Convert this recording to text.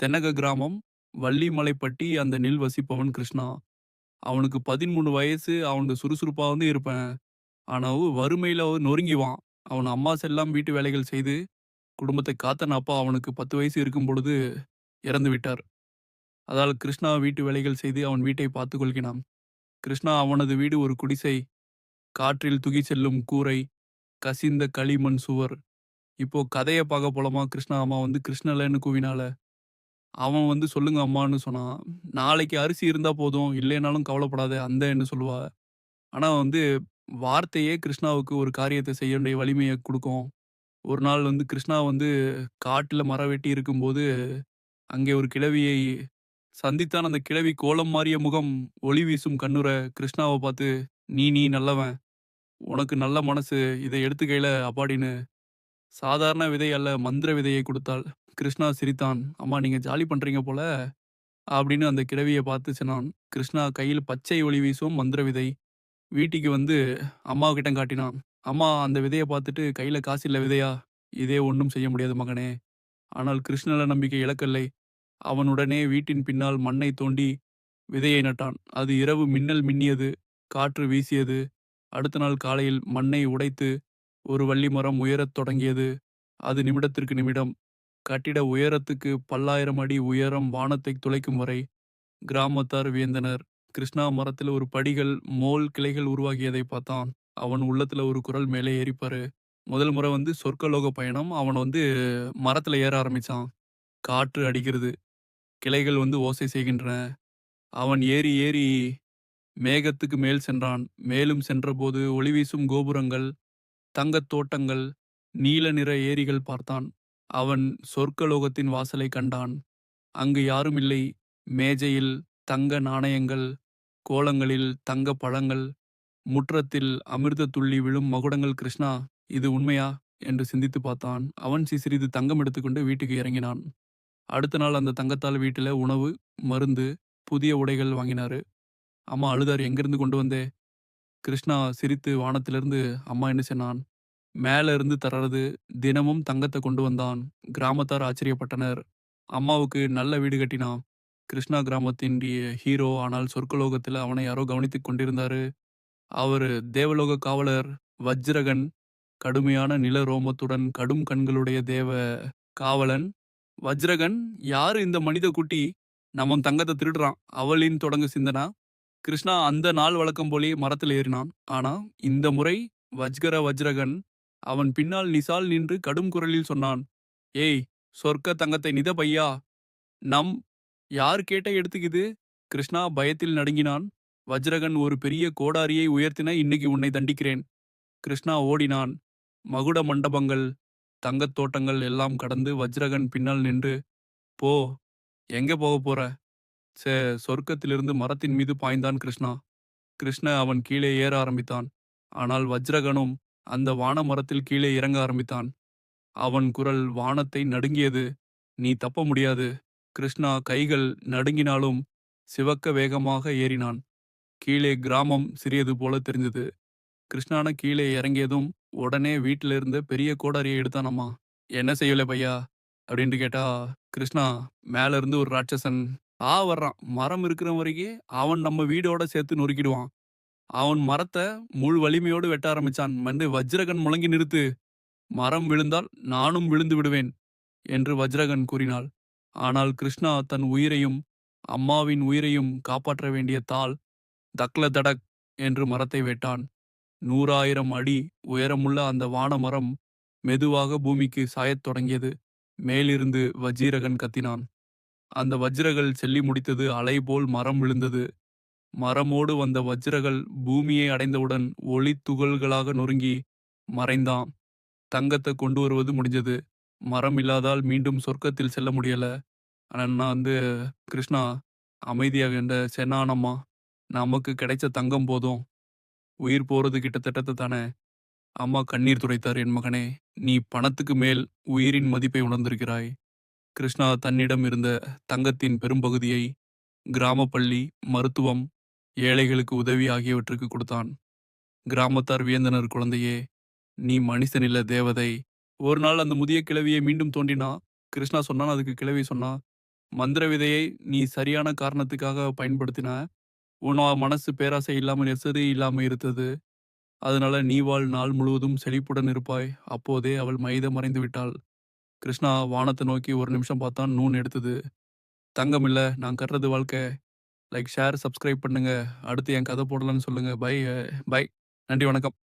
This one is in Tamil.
தென்னக கிராமம் வள்ளிமலைப்பட்டி அந்த நில் வசிப்பவன் கிருஷ்ணா. அவனுக்கு 13 வயசு. அவனுக்கு சுறுசுறுப்பாக வந்து இருப்பேன். ஆனால் வறுமையில் நொறுங்கிவான். அவன் அம்மா செல்லாம் வீட்டு வேலைகள் செய்து குடும்பத்தை காத்தன அப்பா அவனுக்கு 10 வயசு இருக்கும் பொழுது இறந்து விட்டார். அதால் கிருஷ்ணா வீட்டு வேலைகள் செய்து அவன் வீட்டை பார்த்து கொள்கினான் கிருஷ்ணா அவனது வீடு ஒரு குடிசை. காற்றில் துகி செல்லும் கூரை. கசிந்த களிமண் சுவர். இப்போ கதையை பார்க்க போலமா கிருஷ்ணா அம்மா வந்து கிருஷ்ணலன்னு கூவினால. அவன் வந்து சொல்லுங்க அம்மான்னு சொன்னான். நாளைக்கு அரிசி இருந்தா போதும். இல்லைனாலும் கவலைப்படாத என்ன சொல்லுவா. ஆனா வந்து வார்த்தையே கிருஷ்ணாவுக்கு ஒரு காரியத்தை செய்ய வேண்டிய வலிமைய குடுக்கும். ஒரு நாள் வந்து கிருஷ்ணா வந்து காட்டுல மரம் வெட்டி இருக்கும்போது, அங்கே ஒரு கிழவியை சந்தித்தான். அந்த கிழவி கோலம் மாறிய முகம், ஒளி வீசும் கண்ணுற கிருஷ்ணாவ பார்த்து, "நீ நீ நல்லவன். உனக்கு நல்ல மனசு. இதை எடுத்துக்கையில" அப்பாடின்னு சாதாரண விதை அல்ல மந்திர விதையை கொடுத்தாள் கிருஷ்ணா சிரித்தான். "அம்மா நீங்க ஜாலி பண்றீங்க போல" அப்படின்னு அந்த கிழவியை பார்த்து சொன்னான். கிருஷ்ணா கையில் பச்சை ஒளி வீசும் மந்திர விதை. வீட்டுக்கு வந்து அம்மா கிட்ட காட்டினான். அம்மா அந்த விதையை பார்த்துட்டு, "கையில காசு இல்லை விதையா? இதே ஒன்றும் செய்ய முடியாது மகனே." ஆனால் கிருஷ்ணல நம்பிக்கை இழக்கவில்லை. அவன் உடனே வீட்டின் பின்னால் மண்ணை தோண்டி விதையை நட்டான். அது இரவு மின்னல் மின்னியது. காற்று வீசியது. அடுத்த நாள் காலையில் மண்ணை உடைத்து ஒரு வள்ளி மரம் உயரத் தொடங்கியது. அது நிமிடத்திற்கு நிமிடம் கட்டிட உயரத்துக்கு பல்லாயிரம் அடி உயரம் வானத்தை துளைக்கும் வரை கிராமத்தார் வியந்தனர். கிருஷ்ணா மரத்தில் ஒரு படிகள், மோல் கிளைகள் உருவாகியதை பார்த்தான். அவன் உள்ளத்தில் ஒரு குரல் மேலே ஏறிப்பாரு. முதல் முறை வந்து சொர்க்கலோக பயணம். அவன் வந்து மரத்தில் ஏற ஆரம்பிச்சான். காற்று அடிக்கிறது. கிளைகள் வந்து ஓசை செய்கின்றன. அவன் ஏறி ஏறி மேகத்துக்கு மேல் சென்றான். மேலும் சென்றபோது ஒளி வீசும் கோபுரங்கள், தங்கத் தோட்டங்கள், நீல நிற ஏரிகள் பார்த்தான். அவன் சொர்க்கலோகத்தின் வாசலைக் கண்டான். அங்கு யாரும் இல்லை. மேஜையில் தங்க நாணயங்கள், கோலங்களில் தங்கப் பழங்கள், முற்றத்தில் அமிர்த துள்ளி விழும் மகுடங்கள் கிருஷ்ணா, இது உண்மையா? என்று சிந்தித்துப் பார்த்தான். அவன் சிறிது தங்கம் எடுத்துக்கொண்டு வீட்டுக்கு இறங்கினான். அடுத்த நாள் அந்த தங்கத்தால் வீட்டுல உணவு, மருந்து, புதிய உடைகள் வாங்கினாரு. அம்மா அழுதாரு. "எங்கிருந்து கொண்டு வந்தே?" கிருஷ்ணா சிரித்து வானத்திலிருந்து அம்மா என்ன சொன்னான். மேல இருந்து தர்றது. தினமும் தங்கத்தை கொண்டு வந்தான். கிராமத்தார் ஆச்சரியப்பட்டனர். அம்மாவுக்கு நல்ல வீடு கட்டினான். கிருஷ்ணா கிராமத்தின் ஹீரோ. ஆனால் சொர்க்கலோகத்தில் அவனை யாரோ கவனித்துக் கொண்டிருந்தாரு. அவரு தேவலோக காவலர் வஜ்ரகன். கடுமையான நில ரோமத்துடன் கடும் கண்களுடைய தேவ காவலன். வஜ்ரகன் யாரு இந்த மனித குட்டி? நம்ம தங்கத்தை திருடுறான். அவளின் தொடங்க சிந்தனா. கிருஷ்ணா அந்த நாள் வழக்கம் போலே மரத்தில் ஏறினான். ஆனா இந்த முறை வஜ்கர வஜ்ரகன் அவன் பின்னால் நிசால் நின்று கடும் குரலில் சொன்னான். "ஏய் சொர்க்க தங்கத்தை நித பையா. நம் யார் கேட்ட எடுத்துக்குது கிருஷ்ணா பயத்தில் நடுங்கினான். வஜ்ரகன் ஒரு பெரிய கோடாரியை உயர்த்தின இன்னைக்கு உன்னை தண்டிக்கிறேன். கிருஷ்ணா ஓடினான். மகுட மண்டபங்கள், தங்கத் தோட்டங்கள் எல்லாம் கடந்து வஜ்ரகன் பின்னால் நின்று, "போ. எங்க போகப் போற?" சே சொர்க்கத்திலிருந்து மரத்தின் மீது பாய்ந்தான் கிருஷ்ணா. கிருஷ்ண அவன் கீழே ஏற ஆரம்பித்தான். ஆனால் வஜ்ரகனும் அந்த வான மரத்தில் கீழே இறங்க ஆரம்பித்தான். அவன் குரல் வானத்தை நடுங்கியது. "நீ தப்ப முடியாது." கிருஷ்ணா கைகள் நடுங்கினாலும் சிவக்க வேகமாக ஏறினான். கீழே கிராமம் சிறியது போல தெரிஞ்சது. கிருஷ்ணான கீழே இறங்கியதும் உடனே வீட்டில இருந்த பெரிய கோடாரியை எடுத்தான் அம்மா. "என்ன செய்யல பையா?" அப்படின்ட்டு கேட்டா, கிருஷ்ணா மேல இருந்து ஒரு ராட்சசன் ஆ வர்றான். மரம் இருக்கிற வரைக்கும் அவன் நம்ம வீடோட சேர்த்து நொறுக்கிடுவான். அவன் மரத்தை முழு வலிமையோடு வெட்ட ஆரம்பிச்சான். மண்டு வஜ்ரகன் முழங்கி நிறுத்து. மரம் விழுந்தால் நானும் விழுந்து விடுவேன் என்று வஜ்ரகன் கூறினாள். ஆனால் கிருஷ்ணா தன் உயிரையும் அம்மாவின் உயிரையும் காப்பாற்ற வேண்டிய தாள் தக்ல தடக் என்று மரத்தை வெட்டான். நூறாயிரம் அடி உயரமுள்ள அந்த வான மரம் மெதுவாக பூமிக்கு சாயத் தொடங்கியது. மேலிருந்து வஜீரகன் கத்தினான். அந்த வஜ்ரகள் செல்லி முடித்தது அலை போல் மரம் விழுந்தது. மரமோடு வந்த வஜ்ரகள் பூமியை அடைந்தவுடன் ஒளி துகள்களாக நொறுங்கி மறைந்தான். தங்கத்தை கொண்டு வருவது முடிஞ்சது. மரம் இல்லாதால் மீண்டும் சொர்க்கத்தில் செல்ல முடியல. ஆனால் நான் வந்து கிருஷ்ணா அமைதியாக இருந்த சென்னானம்மா. நமக்கு கிடைச்ச தங்கம் போதும். உயிர் போறது கிட்டத்தட்ட தானே. அம்மா கண்ணீர் துடைத்தார். என் மகனே, நீ பணத்துக்கு மேல் உயிரின் மதிப்பை உணர்ந்திருக்கிறாய். கிருஷ்ணா தன்னிடம் இருந்த தங்கத்தின் பெரும்பகுதியை கிராமப்பள்ளி மருத்துவம், ஏழைகளுக்கு உதவி ஆகியவற்றுக்கு கொடுத்தான். கிராமத்தார் வியந்தனர். குழந்தையே, நீ மனுஷனில்ல தேவதை. ஒரு நாள் அந்த முதிய கிழவியை மீண்டும் தோண்டினா. கிருஷ்ணா சொன்னான். அதுக்கு கிழவி சொன்னா, மந்திர விதையை நீ சரியான காரணத்துக்காக பயன்படுத்தின. உன் மனசு பேராசை இல்லாமல் எசதி இல்லாமல் இருந்தது. அதனால நீ வாழ் நாள் முழுவதும் செழிப்புடன் இருப்பாய். அப்போதே அவள் மைதம் மறைந்து விட்டாள். கிருஷ்ணா வானத்தை நோக்கி ஒரு நிமிஷம் பார்த்தான். நூன் எடுத்தது. தங்கம் நான் கட்டுறது வாழ்க்கை. லைக், ஷேர், சப்ஸ்கிரைப் பண்ணுங்க. அடுத்து என் கதை போடலான்னு சொல்லுங்க. Bye bye. நன்றி வணக்கம்.